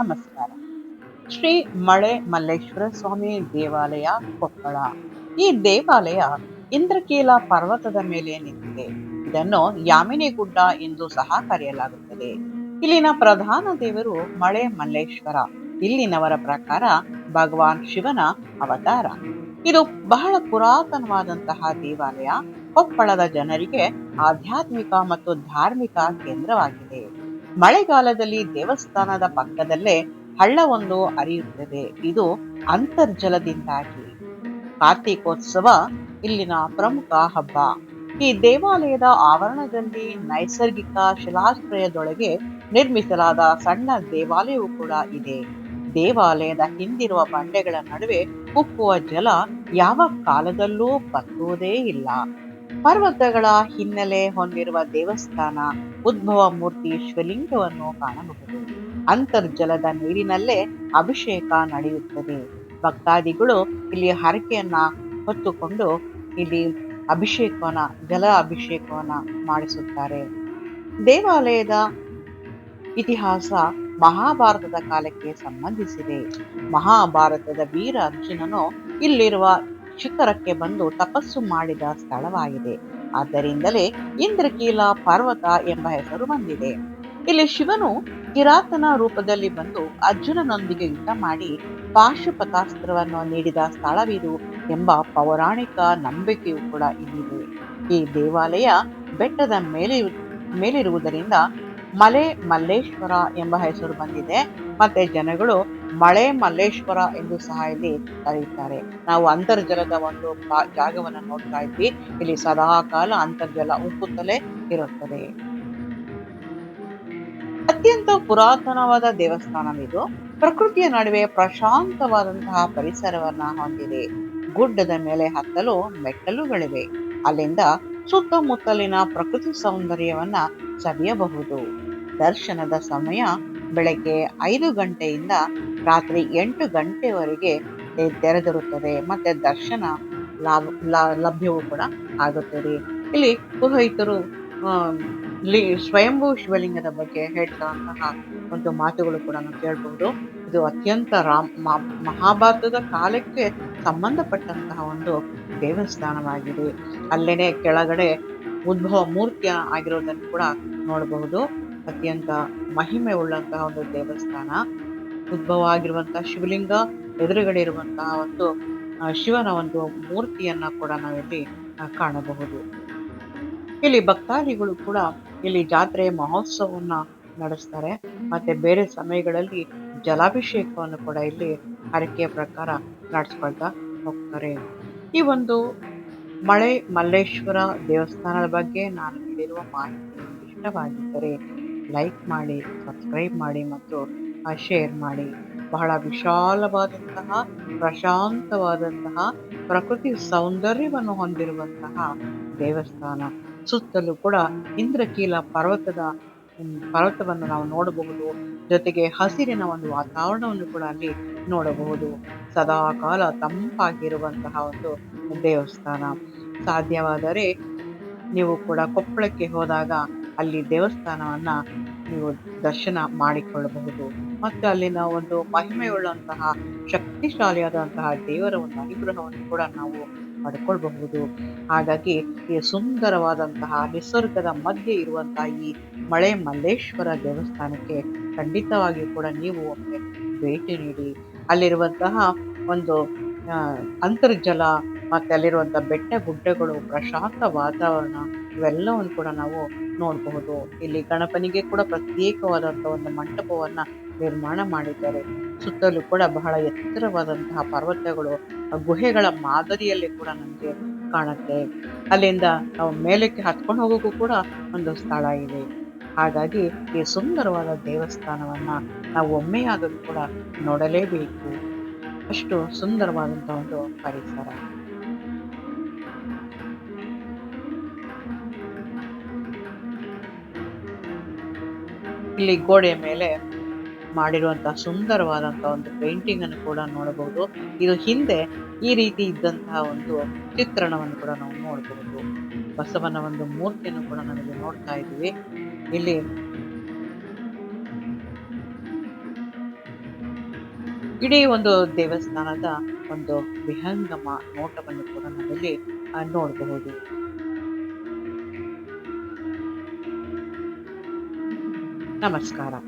ನಮಸ್ಕಾರ. ಶ್ರೀ ಮಳೆ ಮಲ್ಲೇಶ್ವರ ಸ್ವಾಮಿ ದೇವಾಲಯ ಕೊಪ್ಪಳ. ಈ ದೇವಾಲಯ ಇಂದ್ರಕೀಲ ಪರ್ವತದ ಮೇಲೆ ನಿಂತಿದೆ. ಇದನ್ನು ಯಾಮಿನಿ ಗುಡ್ಡ ಎಂದು ಸಹ ಕರೆಯಲಾಗುತ್ತದೆ. ಇಲ್ಲಿನ ಪ್ರಧಾನ ದೇವರು ಮಳೆ ಮಲ್ಲೇಶ್ವರ ಇಲ್ಲಿನವರ ಪ್ರಕಾರ ಭಗವಾನ್ ಶಿವನ ಅವತಾರ. ಇದು ಬಹಳ ಪುರಾತನವಾದಂತಹ ದೇವಾಲಯ. ಕೊಪ್ಪಳದ ಜನರಿಗೆ ಆಧ್ಯಾತ್ಮಿಕ ಮತ್ತು ಧಾರ್ಮಿಕ ಕೇಂದ್ರವಾಗಿದೆ. ಮಳೆಗಾಲದಲ್ಲಿ ದೇವಸ್ಥಾನದ ಪಕ್ಕದಲ್ಲೇ ಹಳ್ಳವೊಂದು ಹರಿಯುತ್ತದೆ. ಇದು ಅಂತರ್ಜಲದಿಂದಾಗಿ. ಕಾರ್ತೀಕೋತ್ಸವ ಇಲ್ಲಿನ ಪ್ರಮುಖ ಹಬ್ಬ. ಈ ದೇವಾಲಯದ ಆವರಣದಲ್ಲಿ ನೈಸರ್ಗಿಕ ಶಿಲಾಶ್ರಯದೊಳಗೆ ನಿರ್ಮಿಸಲಾದ ಸಣ್ಣ ದೇವಾಲಯವೂ ಕೂಡ ಇದೆ. ದೇವಾಲಯದ ಹಿಂದಿರುವ ಬಂಡೆಗಳ ನಡುವೆ ಉಕ್ಕುವ ಜಲ ಯಾವ ಕಾಲದಲ್ಲೂ ಬತ್ತುವುದೇ ಇಲ್ಲ. ಪರ್ವತಗಳ ಹಿನ್ನೆಲೆ ಹೊಂದಿರುವ ದೇವಸ್ಥಾನ ಉದ್ಭವ ಮೂರ್ತಿ ಶಿವಲಿಂಗವನ್ನು ಕಾಣಬಹುದು. ಅಂತರ್ಜಲದ ನೀರಿನಲ್ಲೇ ಅಭಿಷೇಕ ನಡೆಯುತ್ತದೆ. ಭಕ್ತಾದಿಗಳು ಇಲ್ಲಿ ಹರಕೆಯನ್ನ ಹೊತ್ತುಕೊಂಡು ಇಲ್ಲಿ ಅಭಿಷೇಕವನ್ನ, ಜಲ ಅಭಿಷೇಕವನ್ನ ಮಾಡಿಸುತ್ತಾರೆ. ದೇವಾಲಯದ ಇತಿಹಾಸ ಮಹಾಭಾರತದ ಕಾಲಕ್ಕೆ ಸಂಬಂಧಿಸಿದೆ. ಮಹಾಭಾರತದ ವೀರ ಅರ್ಜುನನು ಇಲ್ಲಿರುವ ಶಿಖರಕ್ಕೆ ಬಂದು ತಪಸ್ಸು ಮಾಡಿದ ಸ್ಥಳವಾಗಿದೆ. ಆದ್ದರಿಂದಲೇ ಇಂದ್ರಕೀಲ ಪರ್ವತ ಎಂಬ ಹೆಸರು ಬಂದಿದೆ. ಇಲ್ಲಿ ಶಿವನು ಕಿರಾತನ ರೂಪದಲ್ಲಿ ಬಂದು ಅರ್ಜುನನೊಂದಿಗೆ ಯುದ್ಧ ಮಾಡಿ ಪಾಶುಪತಾಸ್ತ್ರವನ್ನು ನೀಡಿದ ಸ್ಥಳವಿದು ಎಂಬ ಪೌರಾಣಿಕ ನಂಬಿಕೆಯೂ ಕೂಡ ಇಲ್ಲಿದೆ. ಈ ದೇವಾಲಯ ಬೆಟ್ಟದ ಮೇಲೆ ಮೇಲಿರುವುದರಿಂದ ಮಲೆ ಮಲ್ಲೇಶ್ವರ ಎಂಬ ಹೆಸರು ಬಂದಿದೆ. ಮತ್ತೆ ಜನಗಳು ಮಳೆ ಮಲ್ಲೇಶ್ವರ ಎಂದು ಸಹ ಇಲ್ಲಿ ಕರೆಯುತ್ತಾರೆ. ನಾವು ಅಂತರ್ಜಲದ ಒಂದು ಜಾಗವನ್ನು ನೋಡ್ತಾ ಇದ್ವಿ. ಇಲ್ಲಿ ಸದಾ ಕಾಲ ಅಂತರ್ಜಲ ಉಕ್ಕುತ್ತಲೇ ಇರುತ್ತದೆ. ಅತ್ಯಂತ ಪುರಾತನವಾದ ದೇವಸ್ಥಾನವಿದು. ಪ್ರಕೃತಿಯ ನಡುವೆ ಪ್ರಶಾಂತವಾದಂತಹ ಪರಿಸರವನ್ನ ಹೊಂದಿದೆ. ಗುಡ್ಡದ ಮೇಲೆ ಹತ್ತಲು ಮೆಟ್ಟಲುಗಳಿವೆ. ಅಲ್ಲಿಂದ ಸುತ್ತಮುತ್ತಲಿನ ಪ್ರಕೃತಿ ಸೌಂದರ್ಯವನ್ನ ಸವಿಯಬಹುದು. ದರ್ಶನದ ಸಮಯ ಬೆಳಗ್ಗೆ ಐದು ಗಂಟೆಯಿಂದ ರಾತ್ರಿ ಎಂಟು ಗಂಟೆವರೆಗೆ ತೆರೆದಿರುತ್ತದೆ. ಮತ್ತೆ ದರ್ಶನ ಲಾಭ, ಲಭ್ಯವೂ ಕೂಡ ಆಗುತ್ತದೆ. ಇಲ್ಲಿ ಪುರೋಹಿತರು ಲಿ, ಸ್ವಯಂಭೂ ಶಿವಲಿಂಗದ ಬಗ್ಗೆ ಹೇಳ್ತಂತಹ ಒಂದು ಮಾತುಗಳು ಕೂಡ ನಾವು ಕೇಳಬಹುದು ಇದು ಅತ್ಯಂತ ರಾಮ್ ಮಹಾಭಾರತದ ಕಾಲಕ್ಕೆ ಸಂಬಂಧಪಟ್ಟಂತಹ ಒಂದು ದೇವಸ್ಥಾನವಾಗಿದೆ. ಅಲ್ಲೇನೆ ಕೆಳಗಡೆ ಉದ್ಭವ ಮೂರ್ತಿಯ ಆಗಿರೋದನ್ನು ಕೂಡ ನೋಡಬಹುದು ಅತ್ಯಂತ ಮಹಿಮೆ ಉಳ್ಳಂತಹ ಒಂದು ದೇವಸ್ಥಾನ. ಉದ್ಭವ ಆಗಿರುವಂತಹ ಶಿವಲಿಂಗ, ಎದುರುಗಡೆ ಇರುವಂತಹ ಒಂದು ಶಿವನ ಒಂದು ಮೂರ್ತಿಯನ್ನ ಕೂಡ ನಾವಿಲ್ಲಿ ಕಾಣಬಹುದು. ಇಲ್ಲಿ ಭಕ್ತಾದಿಗಳು ಕೂಡ ಇಲ್ಲಿ ಜಾತ್ರೆ ಮಹೋತ್ಸವವನ್ನ ನಡೆಸ್ತಾರೆ. ಮತ್ತೆ ಬೇರೆ ಸಮಯಗಳಲ್ಲಿ ಜಲಾಭಿಷೇಕವನ್ನು ಕೂಡ ಇಲ್ಲಿ ಹರಕೆಯ ಪ್ರಕಾರ ನಡೆಸ್ಕೊಳ್ತಾ ಹೋಗ್ತಾರೆ. ಈ ಒಂದು ಮಳೆ ಮಲ್ಲೇಶ್ವರ ದೇವಸ್ಥಾನದ ಬಗ್ಗೆ ನಾನು ನೀಡಿರುವ ಮಾಹಿತಿ ಇಷ್ಟವಾಗಿದ್ದರೆ ಲೈಕ್ ಮಾಡಿ, ಸಬ್ಸ್ಕ್ರೈಬ್ ಮಾಡಿ ಮತ್ತು ಶೇರ್ ಮಾಡಿ. ಬಹಳ ವಿಶಾಲವಾದಂತಹ, ಪ್ರಶಾಂತವಾದಂತಹ, ಪ್ರಕೃತಿ ಸೌಂದರ್ಯವನ್ನು ಹೊಂದಿರುವಂತಹ ದೇವಸ್ಥಾನ. ಸುತ್ತಲೂ ಕೂಡ ಇಂದ್ರಕೀಲ ಪರ್ವತದ ಪರ್ವತವನ್ನು ನಾವು ನೋಡಬಹುದು. ಜೊತೆಗೆ ಹಸಿರಿನ ಒಂದು ವಾತಾವರಣವನ್ನು ಕೂಡ ಅಲ್ಲಿ ನೋಡಬಹುದು. ಸದಾ ಕಾಲ ತಂಪಾಗಿರುವಂತಹ ಒಂದು ದೇವಸ್ಥಾನ. ಸಾಧ್ಯವಾದರೆ ನೀವು ಕೂಡ ಕೊಪ್ಪಳಕ್ಕೆ ಹೋದಾಗ ಅಲ್ಲಿ ದೇವಸ್ಥಾನವನ್ನ ನೀವು ದರ್ಶನ ಮಾಡಿಕೊಳ್ಳಬಹುದು. ಮತ್ತು ಅಲ್ಲಿನ ಒಂದು ಮಹಿಮೆಯುಳ್ಳಂತಹ ಶಕ್ತಿಶಾಲಿಯಾದಂತಹ ದೇವರ ಒಂದು ಅನುಗ್ರಹವನ್ನು ಕೂಡ ನಾವು ಪಡ್ಕೊಳ್ಬಹುದು ಹಾಗಾಗಿ ಈ ಸುಂದರವಾದಂತಹ ನಿಸರ್ಗದ ಮಧ್ಯೆ ಇರುವಂತಹ ಈ ಮಳೆ ಮಲ್ಲೇಶ್ವರ ದೇವಸ್ಥಾನಕ್ಕೆ ಖಂಡಿತವಾಗಿ ಕೂಡ ನೀವು ಒಮ್ಮೆ ಭೇಟಿ ನೀಡಿ. ಅಲ್ಲಿರುವಂತಹ ಒಂದು ಅಂತರ್ಜಲ ಮತ್ತು ಅಲ್ಲಿರುವಂಥ ಬೆಟ್ಟ ಗುಡ್ಡಗಳು, ಪ್ರಶಾಂತ ವಾತಾವರಣ ಇವೆಲ್ಲವನ್ನು ಕೂಡ ನಾವು ನೋಡಬಹುದು. ಇಲ್ಲಿ ಗಣಪನಿಗೆ ಕೂಡ ಪ್ರತ್ಯೇಕವಾದಂಥ ಒಂದು ಮಂಟಪವನ್ನ ನಿರ್ಮಾಣ ಮಾಡಿದ್ದಾರೆ. ಸುತ್ತಲೂ ಕೂಡ ಬಹಳ ಎತ್ತರವಾದಂತಹ ಪರ್ವತಗಳು, ಗುಹೆಗಳ ಮಾದರಿಯಲ್ಲಿ ಕೂಡ ನಮಗೆ ಕಾಣುತ್ತೆ. ಅಲ್ಲಿಂದ ನಾವು ಮೇಲಕ್ಕೆ ಹತ್ಕೊಂಡು ಹೋಗೋಕ್ಕೂ ಕೂಡ ಒಂದು ಸ್ಥಳ ಇದೆ. ಹಾಗಾಗಿ ಈ ಸುಂದರವಾದ ದೇವಸ್ಥಾನವನ್ನ ನಾವು ಒಮ್ಮೆಯಾದರೂ ಕೂಡ ನೋಡಲೇಬೇಕು. ಅಷ್ಟು ಸುಂದರವಾದಂಥ ಒಂದು ಪರಿಸರ. ಇಲ್ಲಿ ಗೋಡೆಯ ಮೇಲೆ ಮಾಡಿರುವಂತಹ ಸುಂದರವಾದಂತಹ ಒಂದು ಪೇಂಟಿಂಗ್ ಅನ್ನು ಕೂಡ ನೋಡಬಹುದು. ಇದು ಹಿಂದೆ ಈ ರೀತಿ ಇದ್ದಂತಹ ಒಂದು ಚಿತ್ರಣವನ್ನು ಕೂಡ ನಾವು ನೋಡಬಹುದು. ಬಸವನ ಒಂದು ಮೂರ್ತಿಯನ್ನು ಕೂಡ ನಾವಿಲ್ಲಿ ನೋಡ್ತಾ ಇದ್ದೀವಿ. ಇಲ್ಲಿ ಇಡೀ ಒಂದು ದೇವಸ್ಥಾನದ ಒಂದು ವಿಹಂಗಮ ನೋಟವನ್ನು ಕೂಡ ನಾವಿಲ್ಲಿ ನೋಡಬಹುದು. ನಮಸ್ಕಾರ.